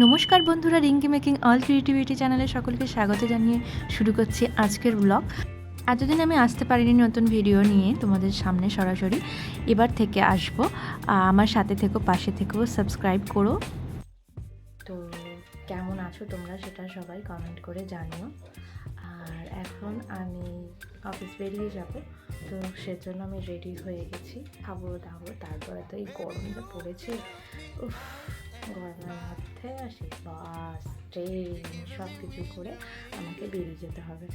নমস্কার বন্ধুরা, Rinki making all creativity চ্যানেলে সকলকে স্বাগত জানিয়ে শুরু করছি আজকের ব্লগ এতদিন আমি আসতে পারিনি নতুন ভিডিও নিয়ে তোমাদের সামনে সরাসরি। এবার থেকে আসব। আমার সাথে থেকো, পাশে থেকেও সাবস্ক্রাইব করো। তো কেমন আছো তোমরা সেটা সবাই কমেন্ট করে জানিও। আর এখন আমি অফিস বেরিয়ে যাব, তো সেজন্য আমি রেডি হয়ে গেছি। খাব, দাবো, তারপরে তো এই গরমটা পড়েছে। উফ গরমের মধ্যে আসি বাস ট্রেন সব কিছু করে আমাকে বেরিয়ে যেতে হবে।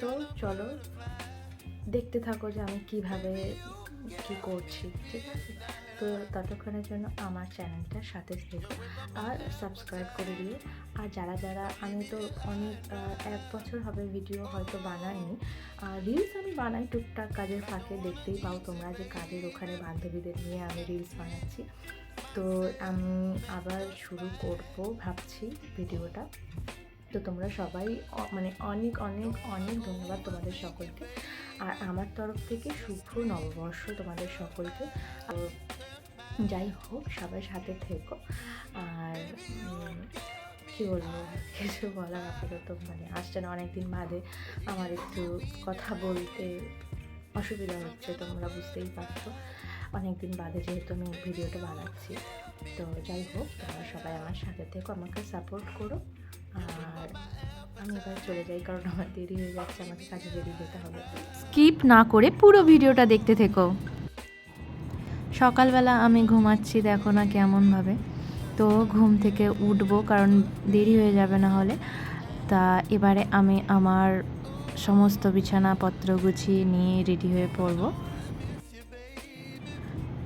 তো চলো, দেখতে থাকো যে আমি কীভাবে কি করছি, ঠিক আছে? তো ততক্ষণের জন্য আমার চ্যানেলটার সাথে থেকো আর সাবস্ক্রাইব করে দিও। আর যারা যারা আমি তো অনেক এক বছর হবে ভিডিও হয়তো বানাইনি, আর রিলস আমি বানাই টুকটাক কাজের ফাঁকে। দেখতেই পাও তোমরা যে কাজের ওখানে বান্ধবীদের নিয়ে আমি রিলস বানাচ্ছি। তো আমি আবার শুরু করব ভাবছি ভিডিওটা। তো তোমরা সবাই মানে অনেক অনেক অনেক ধন্যবাদ তোমাদের সকলকে। আর আমার তরফ থেকে শুভ নববর্ষ তোমাদের সকলকে। যাই হোক, সবাই সাথে থেকো। আর কি বলব? কিছু বলার আপাতত মানে আসছে না। অনেকদিন বাদে আমার একটু কথা বলতে অসুবিধা হচ্ছে, তোমরা বুঝতেই পারছ। অনেকদিন বাদে যেহেতু আমি ভিডিওটা বানাচ্ছি, তো যাই হোক, তোমরা সবাই আমার সাথে থেকো, আমাকে সাপোর্ট করো। আর আমি এবার চলে যাই, কারণ আমার দেরি হয়ে যাচ্ছে, আমাকে কাজে বেরিয়ে যেতে হবে। স্কিপ না করে পুরো ভিডিওটা দেখতে থেকো। সকালবেলা আমি ঘুমাচ্ছি, দেখো না কেমনভাবে। তো ঘুম থেকে উঠবো, কারণ দেরি হয়ে যাবে না হলে। তা এবারে আমি আমার সমস্ত বিছানাপত্র গুছিয়ে নিয়ে রেডি হয়ে পড়ব।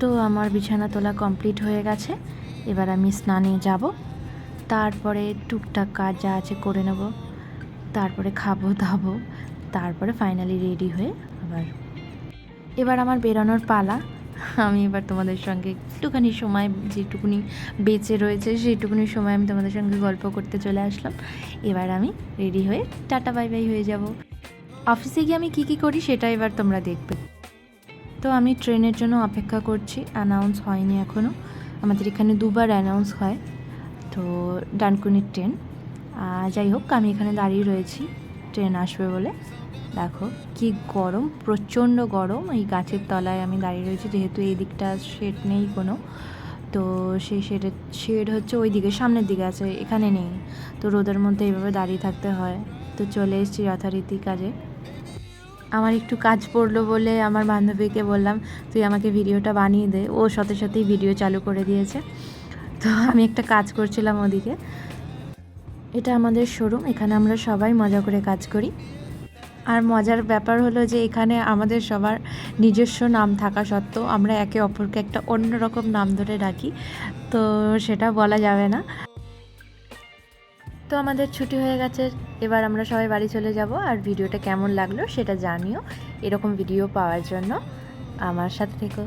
তো আমার বিছানা তোলা কমপ্লিট হয়ে গেছে। এবার আমি স্নানে যাব। তারপরে টুকটাক কাজ যা আছে করে নেব। তারপরে খাব, দাবো। তারপরে ফাইনালি রেডি হয়ে আবার এবার আমার বেরোনোর পালা। আমি এবার তোমাদের সঙ্গে একটুখানি সময় যেটুকুনি বেঁচে রয়েছে, সেইটুকুনি সময় আমি তোমাদের সঙ্গে গল্প করতে চলে আসলাম। এবার আমি রেডি হয়ে টাটা বাই বাই হয়ে যাব। অফিসে গিয়ে আমি কী কী করি সেটা এবার তোমরা দেখবে। তো আমি ট্রেনের জন্য অপেক্ষা করছি। অ্যানাউন্স হয়নি এখনও আমাদের এখানে দুবার অ্যানাউন্স হয়। তো ডানকুনির ট্রেন। যাই হোক, আমি এখানে দাঁড়িয়ে রয়েছি। ট্রেন আসবে বলে। দেখো, কি গরম, প্রচণ্ড গরম। এই গাছের তলায় আমি দাঁড়িয়ে রয়েছি। যেহেতু এই দিকটা শেড নেই কোনো। তো সেই শেডের শেড হচ্ছে ওই দিকে, সামনের দিকে আছে। এখানে নেই। তো রোদের মধ্যে এইভাবে দাঁড়িয়ে থাকতে হয়। তো চলে এসেছি যথারীতি কাজে। আমার একটু কাজ পড়ল বলে আমার বান্ধবীকে বললাম, তুই আমাকে ভিডিওটা বানিয়ে দে। ও সাথে সাথেই ভিডিও চালু করে দিয়েছে। তো আমি একটা কাজ করছিলাম ওদিকে। এটা আমাদের শোরুম এখানে আমরা সবাই মজা করে কাজ করি। আর মজার ব্যাপার হলো যে এখানে আমাদের সবার নিজস্ব নাম থাকা সত্ত্বেও আমরা একে অপরকে একটা অন্যরকম নাম ধরে ডাকি, তো সেটা বলা যাবে না। তো আমাদের ছুটি হয়ে গেছে। এবার আমরা সবাই বাড়ি চলে যাব আর ভিডিওটা কেমন লাগল সেটা জানিও। এরকম ভিডিও পাওয়ার জন্য আমার সাথে থেকো।